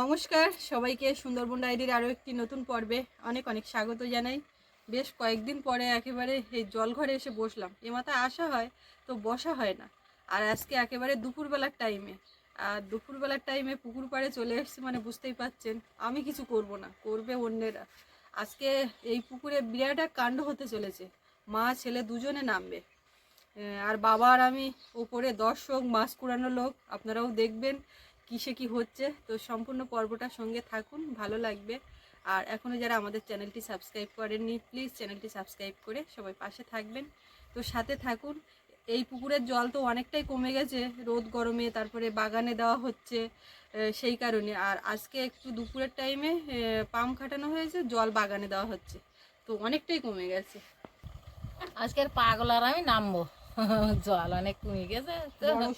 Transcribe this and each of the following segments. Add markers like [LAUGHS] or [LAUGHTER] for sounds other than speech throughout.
নমস্কার, সবাইকে সুন্দরবন ডায়েরির আরও একটি নতুন পর্বে অনেক অনেক স্বাগত জানাই। বেশ কয়েকদিন পরে একেবারে এই জলঘরে এসে বসলাম। এ মাথায় আসা হয় তো বসা হয় না। আর আজকে একেবারে দুপুরবেলার টাইমে আর দুপুরবেলার টাইমে পুকুর পাড়ে চলে এসেছি মানে বুঝতেই পাচ্ছেন, আমি কিছু করব না, করবে অন্যেরা। আজকে এই পুকুরে বিরাট এক কাণ্ড হতে চলেছে। মা, ছেলে দুজনে নামবে। আর বাবা আর আমি ওপরে দর্শক, মাছ কুড়ানো লোক, আপনারাও দেখবেন। কিসে কি হচ্ছে, তো সম্পূর্ণ পর্বটার সঙ্গে থাকুন, ভালো লাগবে। আর এখনও যারা আমাদের চ্যানেলটি সাবস্ক্রাইব করেননি, প্লিজ চ্যানেলটি সাবস্ক্রাইব করে সবাই পাশে থাকবেন। তো সাথে থাকুন, এই পুকুরের জল তো অনেকটাই কমে গেছে, রোদ গরমে, তারপরে বাগানে দেওয়া হচ্ছে সেই কারণে। আর আজকে একটু দুপুরের টাইমে পাম্প খাটানো হয়েছে, জল বাগানে দেওয়া হচ্ছে, তো অনেকটাই কমে গেছে। আজকের পাগলার আমি নামবো। জল অনেক কমে গেছে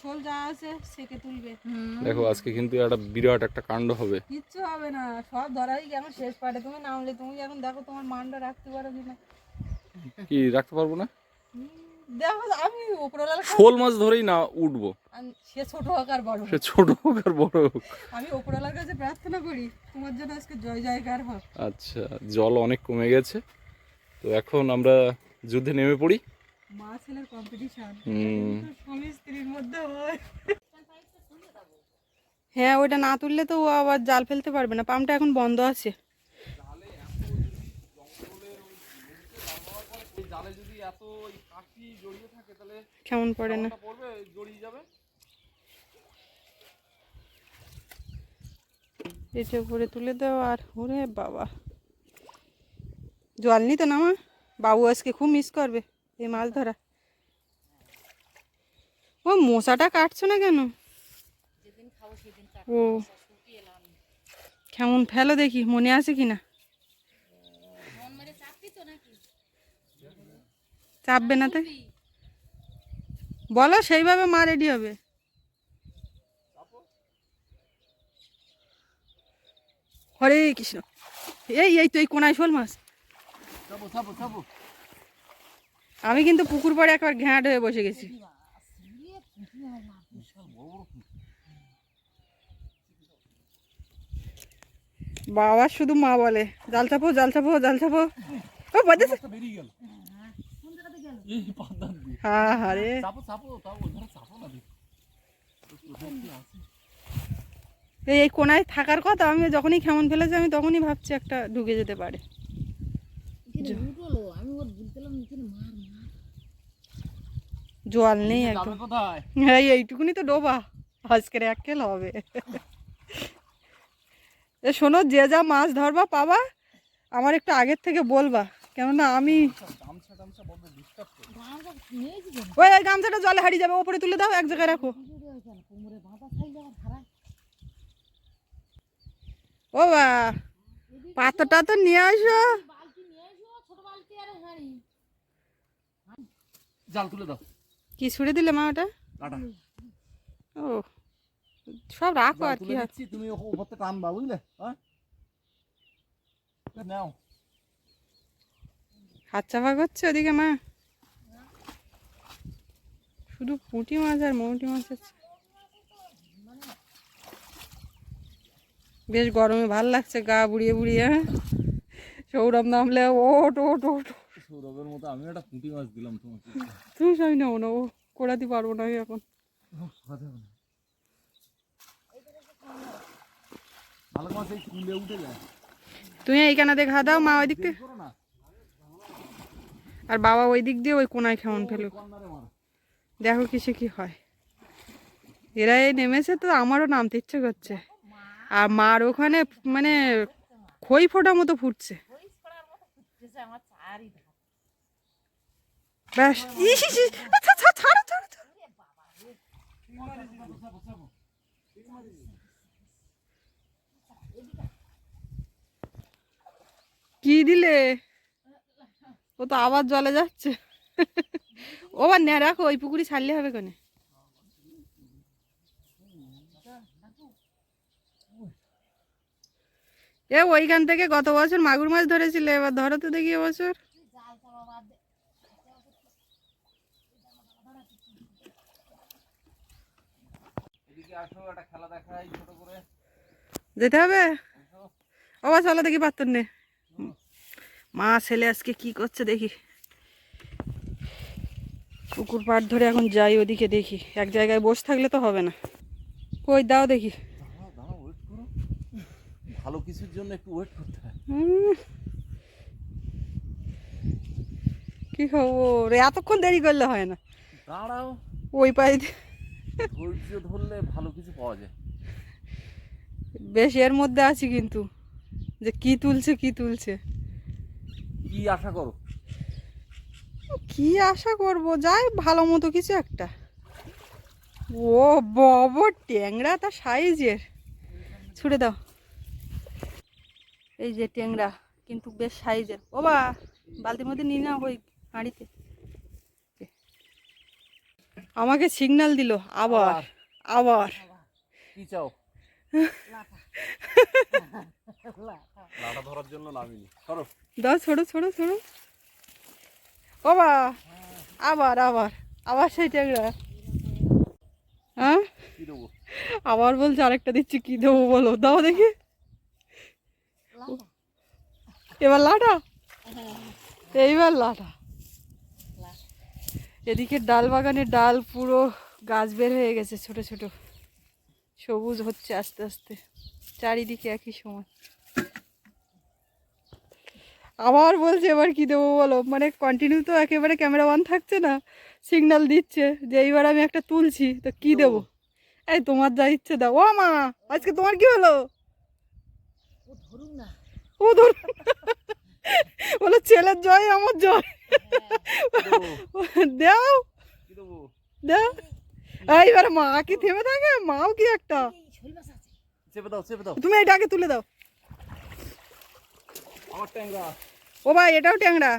শোল যা আছে সেকে তুলবে। হুম, দেখো আজকে কিন্তু একটা বিরাট একটা কাণ্ড হবে। কিচ্ছু হবে না সব ধরাই কেন শেষ পাটে। তুমি নামলে তুমি এখন দেখো তোমার মানটা রাখতে পারো কিনা। কি রাখতে পারব না? দেখো আমি ওপরওয়ালা শোল মাছ ধরেই না উঠবো। সে ছোট হোক আর বড়। সে ছোট হোক আর বড় হোক। আমি ওপরওয়ালার কাছে প্রার্থনা করি তোমার জন্য আজকে জয় জয়কার হোক। আচ্ছা জল অনেক কমে গেছে। তো এখন আমরা যুদ্ধে নেমে পড়ি। মা ছেলের কম্পিটিশন স্বামী স্ত্রীর মধ্যে হয়। হ্যাঁ ওটা না তুললে তো ও আবার জাল ফেলতে পারবে না। পাম্পটা এখন বন্ধ আছে। জালে যদি এত কাশি জড়িয়ে থাকে তাহলে কেমন পড়ে না? পড়বে জড়িয়ে এটা উপরে তুলে দাও আর ওরে বাবা। জল নি তো না মা? বাবু আজকে খুব মিস করবে। এই মাছ ধরা। ও মশাটা কাটছো না কেন? ও কেমন ফেলো দেখি মনে আছে কি না? চাপবে না তাই বলো সেইভাবে মা রেডি হবে। হরে কৃষ্ণ। এই এই তো এই কোনায় শোল মাছ? আমি কিন্তু পুকুর পাড়ে একবার ঘ্যাঁট হয়ে বসে গেছি। বাবা শুধু মা বলে জাল চাপো জাল চাপো জাল চাপো। ও বাজে হ্যাঁ হ্যাঁ রে। এই এই কোনায় থাকার কথা আমি যখনই খেমন ফেলেছি আমি তখনই ভাবছি একটা ঢুকে যেতে পারে। আমি ওর জল নেই একদম। এই এইটুকুনি তো ডোবা। আজকের এক খেল হবে। এ শোনো যে যা মাছ ধরবা পাবা আমার একটু আগের থেকে বলবা। কেননা আমি ওই ওই গামছাটা জলে হারিয়ে যাবে ওপরে তুলে দাও এক জায়গায় রাখো। ও বা পাত্রটা তো নিয়ে আসো। জাল তুলে দাও। কি ছুড়ে দিলে মা ওটা? ও সব রাখো আর কি দিচ্ছি তুমি ওপর থেকে টানবা বুঝলে? হ্যাঁ? নাও। হাত চাপা করছে ওদিকে মা। শুধু পুঁটি মাছ আর মৌটি মাছ আছে। বেশ গরমে ভালো লাগছে গা বুড়িয়ে বুড়িয়ে হ্যাঁ? সৌরভ নামলে ওট ওট ওট সৌরভের মতো আমি একটা পুঁটি মাছ দিলাম তোমাকে। তুমি সবই নেব না ও কোড়াতে পারব না আমি এখন। ভালো মাছ এই কুলে উঠে যায়। তুমি এইখানে দেখা দাও মা ওই দিক থেকে আর বাবা ওই দিক দিয়ে ওই কোনায় কেমন ফেলুক। দেখো কিসে কি হয়। এরা এই নেমেছে তো আমারও নামতে ইচ্ছে করছে। আর মার ওখানে মানে খই ফোটা মতো ফুটছে। আমার ব্যাস। কি দিলে? ও তো আবার জলে যাচ্ছে। ও বা নে রাখো, ওই পুকুরি ছাড়লে হবে কোনে? এ, ওইখান থেকে গত বছর মাগুর মাছ ধরেছিলে, এবার ধরো তো দেখি এবছর এদিকে আসো একটা খেলা দেখাই ছোট করে যেতে হবে? বাবা চলো দেখি পাত্তর নে। মা ছেলে আজকে কি করছে দেখি। পুকুর পাড় ধরে এখন যাই ওদিকে দেখি। এক জায়গায় বসে থাকলে তো হবে না। কই দাও দেখি। ভালো কিছুর জন্য একটু ওয়েট করতে হয়। কি খবর? এতক্ষণ দেরি করলে হয় না। দাঁড়াও। ওই পায়ে দিয়ে- ধৈর্য ধরলে ভালো কিছু পাওয়া যায়। বেশ এর মধ্যে আছি কিন্তু যে কি তুলছে কি তুলছে। কি আশা করো? কি আশা করব? যাই ভালো মতো কিছু একটা। ও বব ট্যাংরা তা সাইজের ছুড়ে দাও। এই যে ট্যাংরা কিন্তু বেশ সাইজের ও বা বালতির মধ্যে নিয়ে নাও ওই হাঁড়িতে। আমাকে সিগন্যাল দিল আবার আবার। কি চাও? লাটা ধরার জন্য নামিনি। করো দাও ছোড়ো ছোড়ো ছোড়ো ও বা আবার আবার আবার সেই ট্যাংরা। হ্যাঁ? কি দেবো? আবার বলছে আরেকটা দিচ্ছি কি দেবো বলো? দাও দেখি। এবার লাটা এইবার লাটা এদিকে ডাল বাগানে ডাল পুরো গাছ বের হয়ে গেছে ছোট ছোট। সবুজ হচ্ছে আস্তে আস্তে। চারিদিকে একই সময়। আবার বলছে এবার কি দেবো বলো? মানে কন্টিনিউ তো একেবারে ক্যামেরা অন থাকছে না। সিগন্যাল দিচ্ছে যে এইবার আমি একটা তুলছি তো কি দেবো? এই তোমার যা ইচ্ছে দাও। ও মা আজকে তোমার কি হলো? ও ধরুক না। ও ধর বলো ছেলের জয় আমার জয়। দাও। কি দেবো? দাও। এইবার মা কি থেমে থাকে? মাও কি একটা? তুমি এটা আগে তুলে দাও। ট্যাংরা। ও ভাই এটাও ট্যাংরা।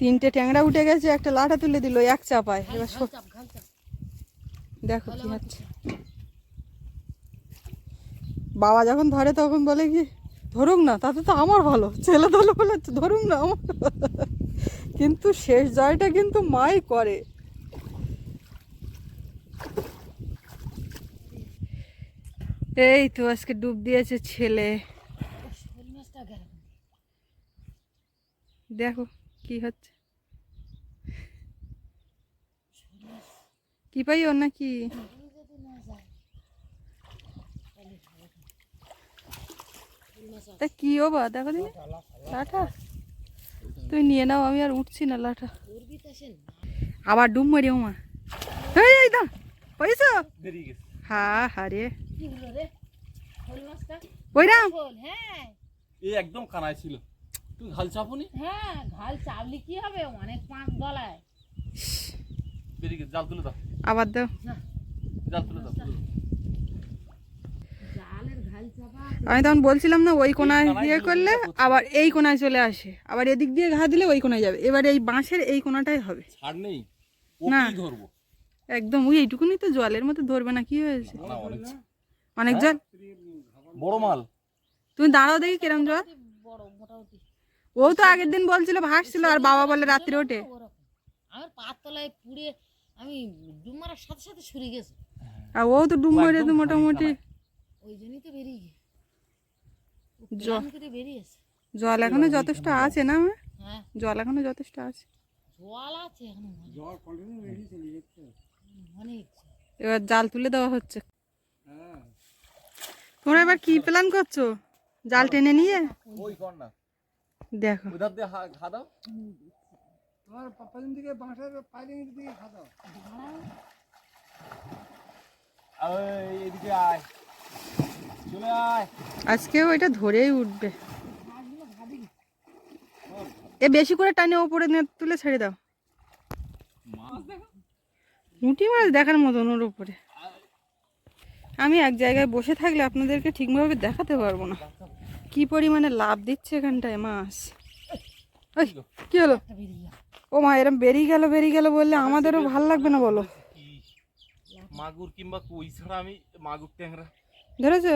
তিনটে ট্যাংরা উঠে গেছে একটা লাঠা তুলে দিল এক চাপায়। এবার দেখো কি হচ্ছে। বাবা যখন ধরে তখন বলে কি, ধরুক না, তাতে তো আমার ভালো, ছেলে ধরলে বলে, ধরুক না আমার কিন্তু শেষ জয়টা কিন্তু মাই করে। এই তো আজকে ডুব দিয়েছে ছেলে। দেখো কি হচ্ছে। কি ওর নাকি যদি না যায় তাহলে ভালো না। শোল মাছ আছে তা কি ও বা? দেখো দিনি লাঠা। তুই নিয়ে নাও আমি আর উঠছি না লাঠা। আবার ডুব মারি ওমা এই এই দা পয়সা বেরিয়ে গেছে হা হা রে। কি হলো রে শোল মাছটা ওইরাম শোল হ্যাঁ এই একদম কানায় ছিল। তুই ঘাল চাপুনি? হ্যাঁ ঘাল চাবলি কি হবে? অনেক পাঁচ গলায়। বেরিয়ে জাল তুলে দাও। আবার দাও। জাল তুলে দাও। আমি তখন বলছিলাম না ওই কোনায় দিয়ে করলে আবার এই কোনায় চলে আসে। আবার এদিক দিয়ে ঘা দিলে ওই কোনায় যাবে। এবার এই বাঁশের এই কোনাটাই হবে। ছাড় নেই। না। ধরবো? একদম ওই এইটুকুনি তো জলের মতো ধরবে না কি হয়েছে? অনেক জল? বড় মাল। তুমি দাঁড়াও দেখি কিরম জল। বড় ও তো আগের দিন বলছিল ভাসছিল আর বাবা বলে রাত্রে ওঠে। আমার পার তলায় পুড়ে আমি সাথে সাথে সরে গেছে। আর ও তো ডুব মেরে তো মোটামুটি। ওই জন্যই তো বেরিয়ে গিয়ে। জ- করে বেরিয়েছে জল এখনও যথেষ্ট আছে না? হ্যাঁ। জল এখনও যথেষ্ট আছে। জল আছে এখন অনেক এবার জাল তুলে দেওয়া হচ্ছে। তোমরা এবার কি প্ল্যান করছ? জাল টেনে নিয়ে? ওই কর না। দেখো। ওই ধার দিয়ে হা- ঘা দাও। তোমার এদিকে আয় চলে আয়। আজকেও এটা ধরেই উঠবে। এ, বেশি করে টানে ওপরে তুলে ছেড়ে দাও। মুটি মাছ দেখার মতন ওর উপরে। আমি এক জায়গায় বসে থাকলে আপনাদেরকে ঠিকভাবে দেখাতে পারব না। কি পরিমাণে লাভ দিচ্ছে এখানটায় মাছ। কি হলো? ও মা, এরম বেরিয়ে গেল বেরিয়ে গেল বললে আমাদেরও ভালো লাগবে না বলো। মাগুর কিংবা কই ছাড়া আমি মাগুর ট্যাংরা ধরেছো?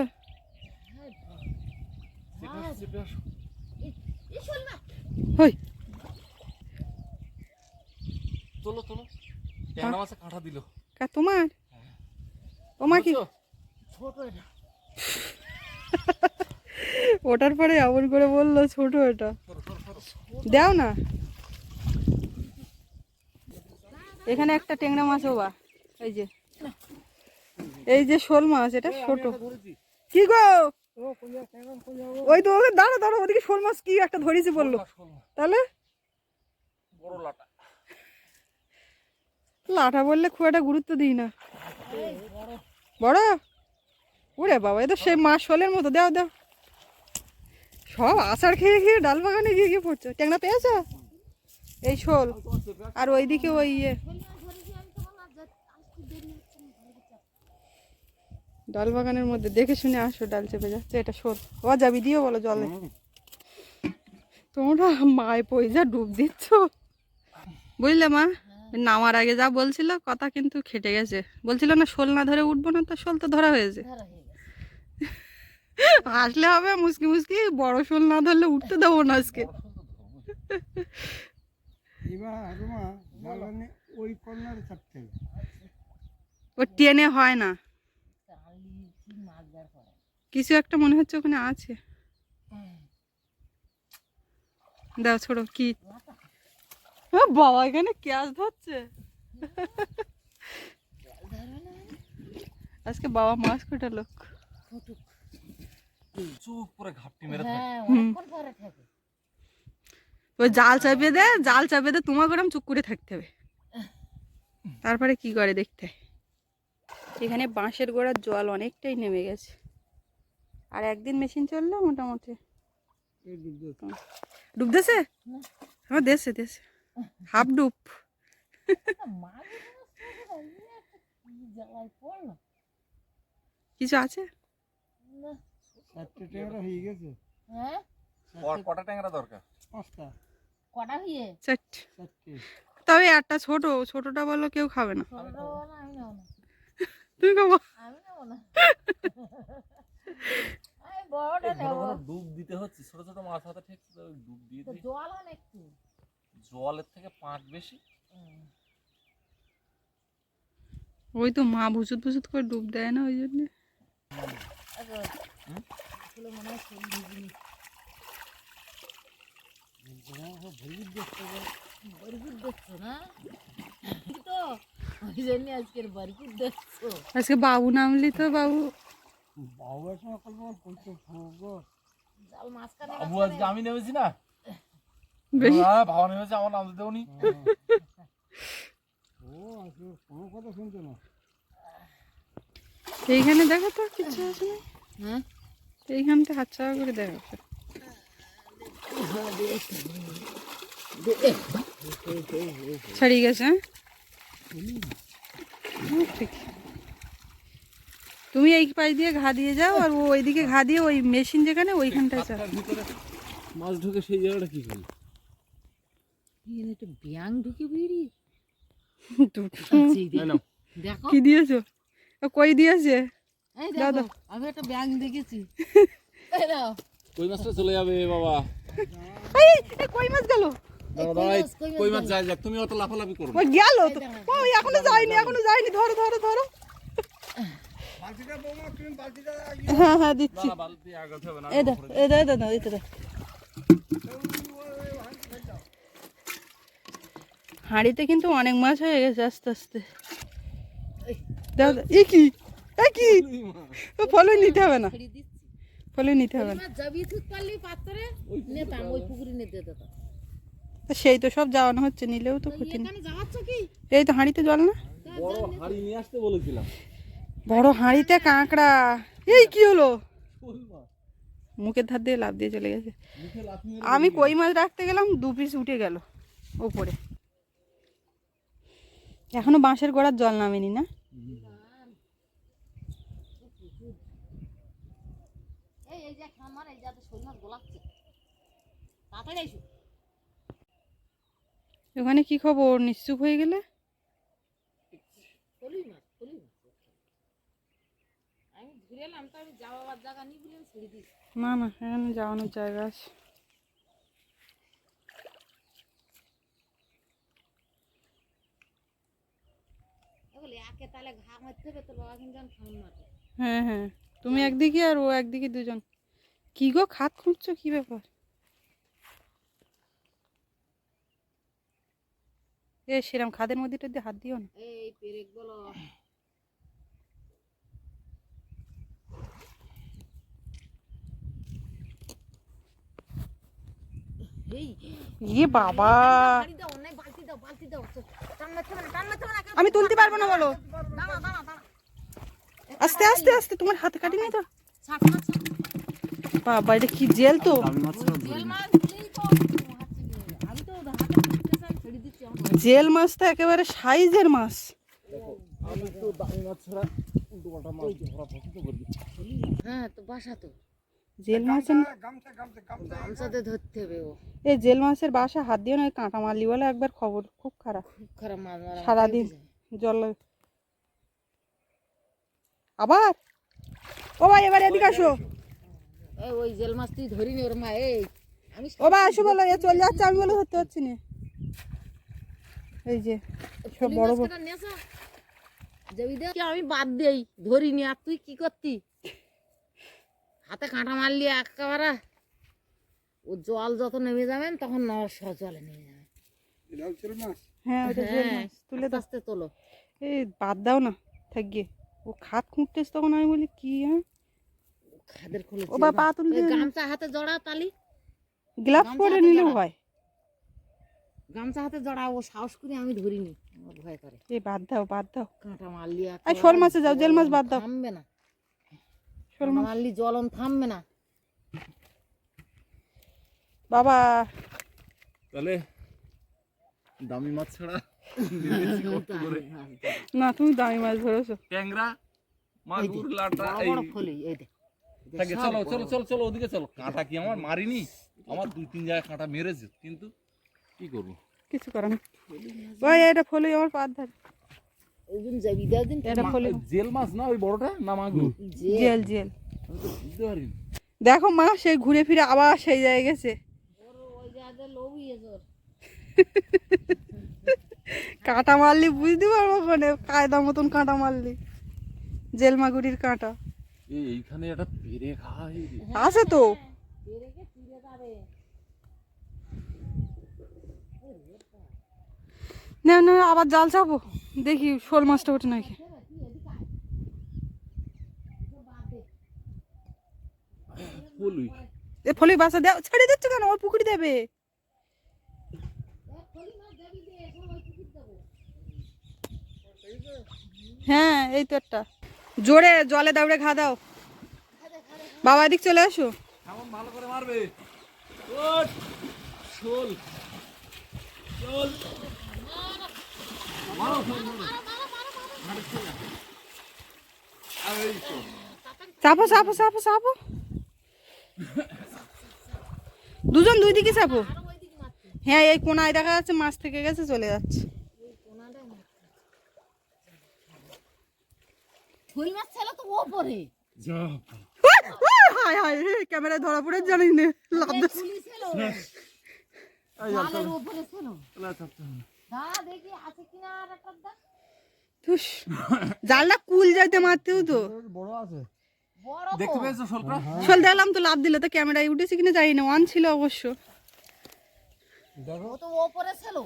হই। তোলো তোলো। ট্যাংরা মাছে কাঁটা দিল। কা তোমার? ওমা কি? ছোট এটা। [LAUGHS] ওটার পরে এমন করে বলল ছোট এটা। দাও না। এখানে একটা ট্যাংরা মাছ বা এই যে। এই যে শোল মাছ এটা ছোট। কি গো? ওই তো ওকে দাঁড়ো দাঁড়ো ওদিকে শোল মাছ কি একটা ধরেছি বলল। তাহলে? বড় লাটা। বললে খুব একটা গুরুত্ব দিই না। বড়? ওরে বাবা এ তো সেই মাছ শোলের মতো। দাও দাও। সব আষাঢ় খেয়ে খেয়ে ডাল বাগানে গিয়ে গিয়ে পড়ছো। ট্যাংরা পেয়েছ? এই শোল। আর ওইদিকে ওই ইয়ে। ডাল বাগানের মধ্যে দেখে শুনে আসো ডাল চেপে যাচ্ছে এটা শোল ও যাবি দিও বলো জলে। তোমরা মায় পয়সা ডুব দিচ্ছ। বুঝলে মা? নামার আগে যা বলছিল কথা কিন্তু খেটে গেছে। বলছিল না শোল না ধরে উঠবো না তো শোল তো ধরা হয়েছে। ধরা হয়ে গেছে। আসলে হবে মুসকি মুসকি বড় শোল না ধরলে উঠতে দেবো না আজকে। ও টেনে হয় না কালি কি মাছ বার করে কিছু একটা মনে হচ্ছে ওখানে আছে। দাও ছোড়ো কি? বাবা এখানে ক্যাশ ধরছে। আজকে বাবা মাছ কাটালো লোক চুপ করে ঘাপটি মেরে থাকে। হ্যাঁ ওই জাল চাপিয়ে দে জাল চাপিয়ে দে তোমার গরম চুপ করে থাকতে হবে। তারপরে কি করে দেখতে। এখানে বাঁশের গোড়ার জল অনেকটাই নেমে গেছে। আর একদিন মেশিন চলল মোটামুটি। ডুব দেছে? হ্যাঁ দেশে দেশে হাফ ডুব। কিছু আছে? হয়ে গেছে। ক- কটা ট্যাংরা দরকার? পাঁচটা। কটা চাট চারটে। তবে একটা ছোট ছোটটা বলল কেউ খাবে না। তুমি খাব? আমি না। আমি বড়টা এই ঘন নেব। ঘন ডুব দিতে হচ্ছে ছোট ছোট মাছ হাতে ঠিক ডুব দিয়ে জল একটু। জলের থেকে পাঁচ বেশি। ওই তো মা ভুসুত ভুসুত করে ডুব দেয় না ওই জন্য। আজকে বাবু নামলি তো বাবু। বাবু না আমার নাম এইখানে দেখো তো কিছু আছে না? এইখানটা হাত চাওয়া করে দেখো ছাড়িয়ে গেছে হ্যাঁ? ঠিক। তুমি এই পাশ দিয়ে ঘা দিয়ে যাও আর ও ওইদিকে ঘা দিয়ে ওই মেশিন যেখানে ওইখানটায় যাও। মাছ ঢুকে সেই জায়গাটা কি করল? ব্যাং ঢুকে বেরিয়ে। কি দিয়েছ? কই দিয়েছে? এই দাও, দেখো আমি একটা ব্যাং দেখেছি। [LAUGHS] কই মাছটা চলে যাবে বাবা? এই এই কই মাছ গেল? কই মাছ যায় যাক তুমি অত লাফালাফি করো ওই গেল তো। ও এখনও যায়নি এখনও যায়নি। ধরো ধরো ধরো। বালতিটা হ্যাঁ হ্যাঁ দিচ্ছি। না হাঁড়িতে কিন্তু অনেক মাছ হয়ে গেছে আস্তে আস্তে। এ কি? এ কি? ফলে নিতে হবে না। ফলে নিতে হবে না। সেই তো সব যাওয়ানো হচ্ছে নিলেও তো ক্ষতি নেই। এখানে যাওয়াচ্ছ কি? এই তো হাঁড়িতে জল না। বড় হাড়ি নিয়ে আসতে বলেছিলাম। বড় হাঁড়িতে কাঁকড়া। এই কি হলো? মুখের ধার দিয়ে লাভ দিয়ে চলে গেছে। আমি কই মাছ রাখতে গেলাম দু পিস উঠে গেল ওপরে। এখনও বাঁশের গোড়ার জল নামেনি না? ওখানে কি খবর? নিশ্চুপ হয়ে গেলে কলুই মাছ কলুই মাছ আমি ঘুরে এলাম তো আমি যাওয়ার জায়গা নিয়ে বলে আমি ছেড়ে দিই না না এখানে যাওয়ানোর জায়গা আছে। হ্যাঁ হ্যাঁ তুমি একদিকে আর ও একদিকে দুজন। কি গো খাত খুঁজছো কি ব্যাপার? এ সেরাম খাদের মধ্যে হাত দিও না। এই পেরেক বলো এই ইয়ে বাবা বাড়ি দাও নাই বালতি দাও বালতি দাও তো, টান মারতে হবে না টান মারতে হবে না আমি তুলতে পারব না বলো। আস্তে আস্তে আস্তে তোমার হাতে কাটি নি তো। বাবা এটা কি জেল তো? জেল মাছ তো একেবারে সাইজের মাছ। হ্যাঁ তো বাসা তো। জেল মাছের গামছা গামছা গামছা। গামছাতে ধরতে হবে ও। এই জেল মাছের বাসা হাত দিও না কাঁটা মারলি বলে একবার খবর খুব খারাপ। খুব খারাপ মাছ মারা সারাদিন জল আবার? ও ভাই এবার এদিকে আসো। ওই জেল মাছ তুই ধরিনি ওর মা এই। আমি ও ভাই আসো বলো এ চলে যাচ্ছে আমি বলে ধরতে পারছি না। এই যে সব বড় বড়। আমি বাদ দেই ধরিনি আর তুই কি করতি? হাতে কাঁটা মারলি একেবারে ও জল যত নেমে যাবেন তখন নর জলে নেমে যাবে। এটাও ছিল মাছ। হ্যাঁ হ্যাঁ, তুলে আস্তে দাও তোলো। এই বাদ দাও না থাক গিয়ে। ও খাত খুঁটতেছ তখন আমি বলি কি হ্যাঁ? খাদের খুলে ও গামছা হাতে জড়া তালি। গ্লাভস গামছা পরে নিলেও হয়। গামছা হাতে জড়া ও সাহস করে আমি ধরিনি। আমার ভয় করে। এই বাদ দাও বাদ দাও। কাঁটা মারলি একেবারে শোল মাছে যাও জেল মাছ বাদ দাও। থামবে না। মারলি জলন থামবে না। বাবা। তাহলে দামি মাছ ছাড়া না তুমি দামি মাছ ধরেছো। ট্যাংরা মাগুর লাটা এই ফলি এই দেখ থাকে চলো চলো চলো চলো ওদিকে চলো। কাঁটা কি আমার? মারিনি। আমার দুই তিন জায়গায় কাঁটা মেরেছে। কিন্তু কি করব? কিছু করার নেই। ওই এটা ফলই আমার পাত ধারে। ওই যাবি দিন জেল মাছ না ওই বড়টা? না মাগুর জেল। জেল দেখো মা সে ঘুরে ফিরে আবার সেই জায়গায় গেছে। কাঁটা মারলি বুঝতে পারব মানে কায়দা মতন কাঁটা মারলি। জেল মাগুরির কাঁটা। এইখানে একটা পেরে খাই আছে তো। পেরেকে ফিরে না না আবার জাল চাপো দেখি শোল মাছটা ওঠে নাকি। এ ফলি বাসা দেও ছেড়ে দিচ্ছ কেন? ওর পুকুরি দেবে। হ্যাঁ এই তো একটা। জোরে জলে দাউড়ে ঘা দাও। বাবা এদিক চলে আসো। ভালো করে মারবে ওঠ শোল শোল মারো শোল মারো আর এই তো চাপো চাপো চাপো চাপো দুজন দুই দিকে চাপো হ্যাঁ এই কোনায় দেখা যাচ্ছে মাছ থেকে গেছে চলে যাচ্ছে। ফুল মাছ ছিল তো ওপরে। যা রে ক্যামেরায় ধরা পড়ে জানিস না। জালটা কুল যাইতে মারতেও তো। বড় আছে। দেখতে পেয়েছ শোলটা দেখলাম তো লাভ দিলে তো ক্যামেরায় উঠেছে কিনা জানি না অন ছিল অবশ্য। ও তো ওপরে ছিল।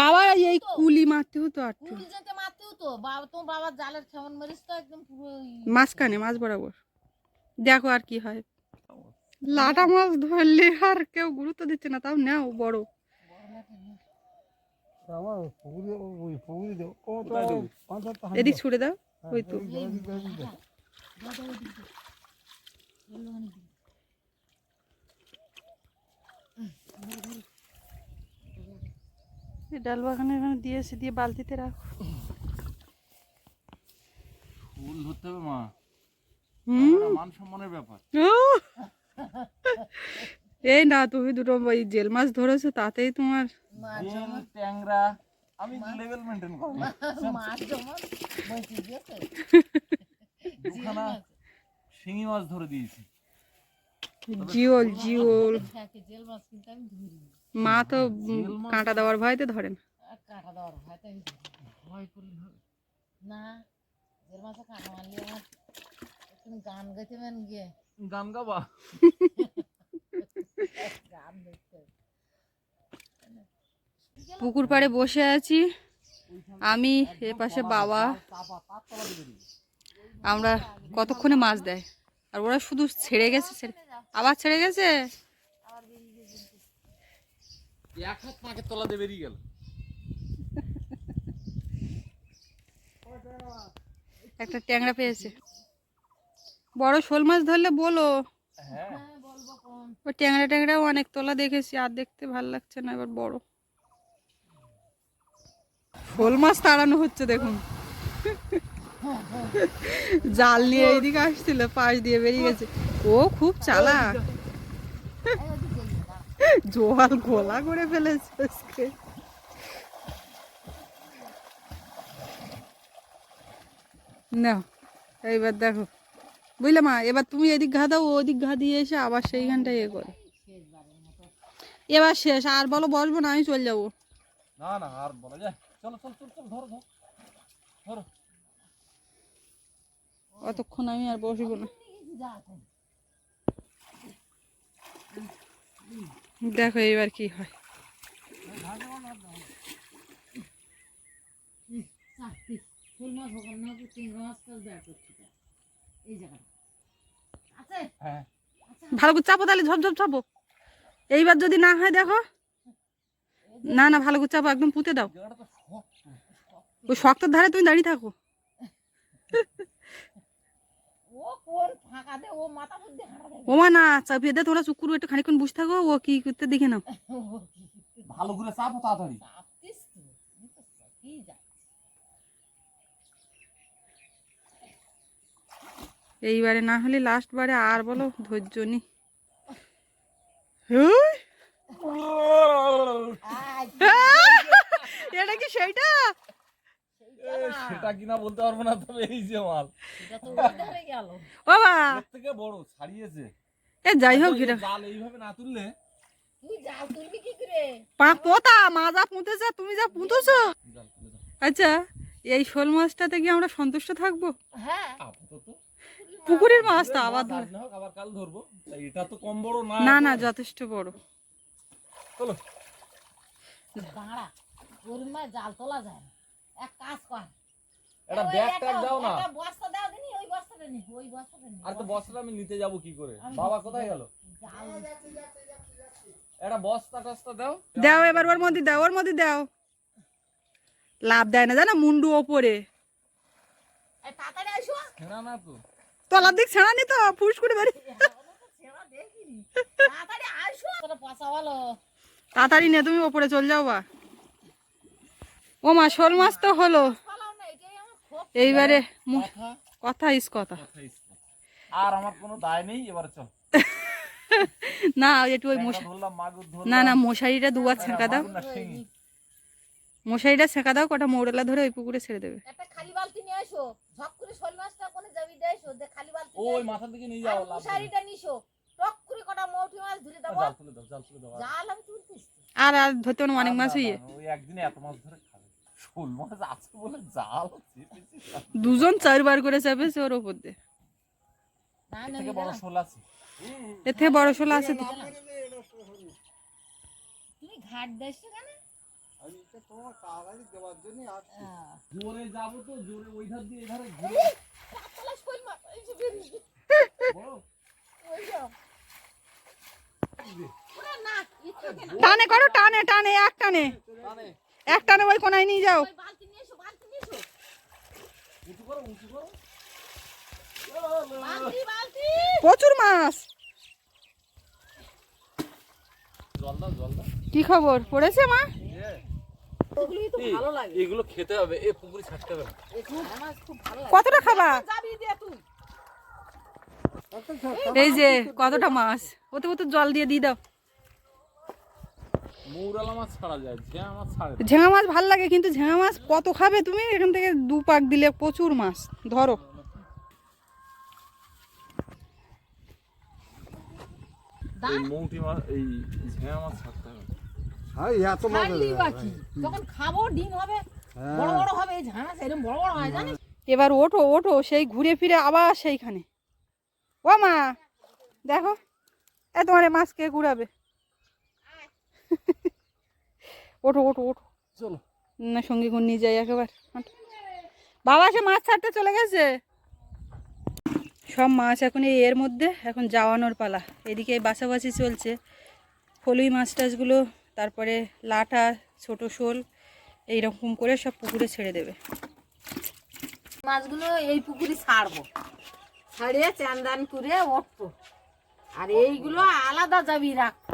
বাবা এই কুলি মারতে হতো আর যেতে বাবা জালের খেমন মেরিস তো একদম পুরো মাঝখানে মাছ বরাবর। দেখো আর কি হয়। লাটা মাছ ধরলে আর কেউ গুরুত্ব দিচ্ছে না তাও নেও বড়। আমার পুকুরি ওই পুকুরি দেবো ও তো পাঁচ হাত এদিক ছুড়ে দাও ওই তো। এই ডাল বাগানে এখানে দিয়েছে দিয়ে বালতিতে রাখো। ফুল ধরতে হবে মা। হুম? মান সম্মানের ব্যাপার! এই না তুমি দুটো ওই জেল মাছ ধরেছো তাতেই তোমার জেল ট্যাংরা আমি লেভেল মেনটেন করি মাছ যেমন বসে গেছে দুখানা শিঙি মাছ ধরে দিয়েছি। জিওল জিওল। থাকে জেল মাছ কিন্তু আমি মা তো কাঁটা দেওয়ার ভয়তে ধরে না। আর কাঁটা দেওয়ার ভয়তে। ভয় করলে হবে। না মাসে কাটা মারলি আমার তুমি গান গাইতে গিয়ে। গান গাবা? [LAUGHS] গান দেখতে পুকুর পাড়ে বসে আছি। আমি এ পাশে বাবা। আমরা কতক্ষণে মাছ দেয়? আর ওরা শুধু ছেড়ে গেছে আবার ছেড়ে গেছে? এক হাত পাঁকের তলা দিয়ে বেরিয়ে গেল। একটা ট্যাংরা পেয়েছে। বড় শোল মাছ ধরলে বলো। হ্যাঁ। হ্যাঁ বলব কোন ও ট্যাংরা ট্যাংরাও অনেক তোলা দেখেছি আর দেখতে ভালো লাগছে না এবার বড়। শোল মাছ তাড়ানো হচ্ছে, দেখুন। জাল নিয়ে এইদিকে আসছিল, পাশ দিয়ে বেরিয়ে গেছে। ও খুব চালা জোয়াল গোলা করে ফেলেছে নাও এইবার দেখো। বুঝলে মা, এবার তুমি এদিক ঘা দাও ওদিক ঘা দিয়ে এসে আবার সেইখানটায় ইয়ে করো। এবার শেষ, আর বলো বসবো না, আমি চলে যাব। না না, আর বলা যায়। চলো চলো চলো চলো ধরো ধরো ধরো। অতক্ষণ আমি আর বসবো না। দেখো এবার কি হয়। চারটি ফুল মাছ হোক না হোক মাছ কাজ বের করছি তা। এই জায়গাটা আছে হ্যাঁ। ভালো করে চাপো তাহলে ঝপ ঝপ চাপো। এইবার যদি না হয় দেখো। না না ভালো করে চাপো একদম পুঁতে দাও। ওই শক্তর ধারে তুমি দাঁড়িয়ে থাকো। ও কোন ফাঁকা দে ও মাথা বুদ্ধি হাঁটা দেবে ওমা না চাপিয়ে দে তোমরা চুকুর একটু খানিক্ষণ বসে থাকো ও কি করতে দেখে নাও। ভালো করে চাপো তাড়াতাড়ি। এইবারে না হলে লাস্ট বারে আর বলো ধৈর্য নি! [LAUGHS] এটা কি সেইটা? সেটা কিনা বলতে পারব না তবে এই যে মাল। ও বা থেকে বড় ছাড়িয়েছে। এ যাই হোক জাল এইভাবে না তুললে তুই জাল তুলবি কি করে? পা পোতা মা যা পুঁতেছে তুমি যা পুঁতেছো। আচ্ছা এই শোল মাছটাতে কি আমরা সন্তুষ্ট থাকব? হ্যাঁ। আপাতত পুকুরের মাছ তো আবার ধর না আবার কাল ধরবো। এটা তো কম বড় না না না যথেষ্ট বড়। চলো। দাঁড়া জাল তোলা যায় এক কাজ কর। ব্যাগ ট্যাগ দাও না। একটা বস্তা দাও দিনি ওই বস্তাটা নি ওই বস্তাটা নি। আর তো বস্তাটা আমি নিতে যাব কি করে? বাবা কোথায় গেল? একটা বস্তা টস্তা দাও। দাও এবার ওর মধ্যে দাও ওর মধ্যে দাও। লাভ দেয় না জানো মুন্ডু ওপরে। তাড়াতাড়ি আসো ছেঁড়া না তো। তলার দিক ছাড়া নি তো ফুস করে দেখিনি তাড়াতাড়ি আসো তোরা পয়সা তাড়াতাড়ি নে তুমি ওপরে চল যাও বা। ও মা শোল মাছ তো হলো। এইবারে কথা। কথা ইস কথা। আর আমার কোনো দায় নেই এবারে চল। [LAUGHS] না একটু ওই মশা না না মশারিটা দুবার ছেঁকা দাও। মশারিটা ছেঁকা দাও কটা মৌরেলা ধরে ওই পুকুরে ছেড়ে দেবে। একটা খালি বালতি নিয়ে আসো ঝক করে শোল মাছটা কোনে যাবি দিয়ে এসো যে খালি বালতি ওই মাথার দিকে নিয়ে যাও। মশারিটা নিশো টক করে কটা মৌটি মাছ ধরে দেবো। জাল তুলে দাও জাল তুলে দাও। আর- জাল আমি তুলতিস আর আর ধরতে অনেক মাছ না, হইয়ে ওই একদিনে এত মাছ ধরে শোল মাছ আছে বলে জাল দুজন চারবার করে চাপেছে ওর ওপর দিয়ে। থেকে বড় শোল আছে। এর থেকে বড় শোল আছে তুমি ঘাট কেন? টানে করো টানে টানে এক টানে। এক টানে ওই কোনায় নিয়ে যাও। ওই বালতি নিয়ে এসো বালতি নিয়ে এসো। উঁচু করো উঁচু করো। বালতি বালতি। প্রচুর মাছ। জল দাও জল দাও। কি খবর? পড়েছে মা? ওগুলোই তো ভালো লাগে। এগুলো খেতে হবে এ পুকুরি ছাড়তে হবে না। এগুলো আমার খুব ভালো লাগে। কতটা খাবা? এই যে কতটা মাছ? ওতে ওতে জল দিয়ে দিয়ে দাও। মৌরালা মাছ ছাড়া যায় ঝিঙা মাছ ছাড়ে ঝেঙা মাছ ভালো লাগে কিন্তু ঝেঙা মাছ কত খাবে তুমি? এখান থেকে দু পাক দিলে প্রচুর মাছ ধরো। এই মৌটি মাছ এই ঝিঙা মাছ ছাড়তে হবে। হ্যাঁ এত মাছ যখন খাব ডিম হবে বড় বড় হবে এই ঝাঁস এরকম বড় বড় হয় জানিস? এবার ওঠো ওঠো সেই ঘুরে ফিরে আবার সেইখানে। ও মা দেখো এ তোমার মাছ কে ঘুরাবে? ওঠো ওঠো ওঠো। চলো। না সঙ্গে করে নিয়ে যাই একেবারে। বাবা সে মাছ ছাড়তে চলে গেছে। সব মাছ এখন এই এর মধ্যে এখন যাওয়ানোর পালা। এদিকে বাছাবাছি চলছে। ফলুই মাছ টাছগুলো তারপরে লাটা ছোট শোল এইরকম করে সব পুকুরে ছেড়ে দেবে। মাছগুলো এই পুকুরে ছাড়বো। ছাড়িয়ে চান্দান করে উঠবো আর এইগুলো আলাদা যাবি রাখব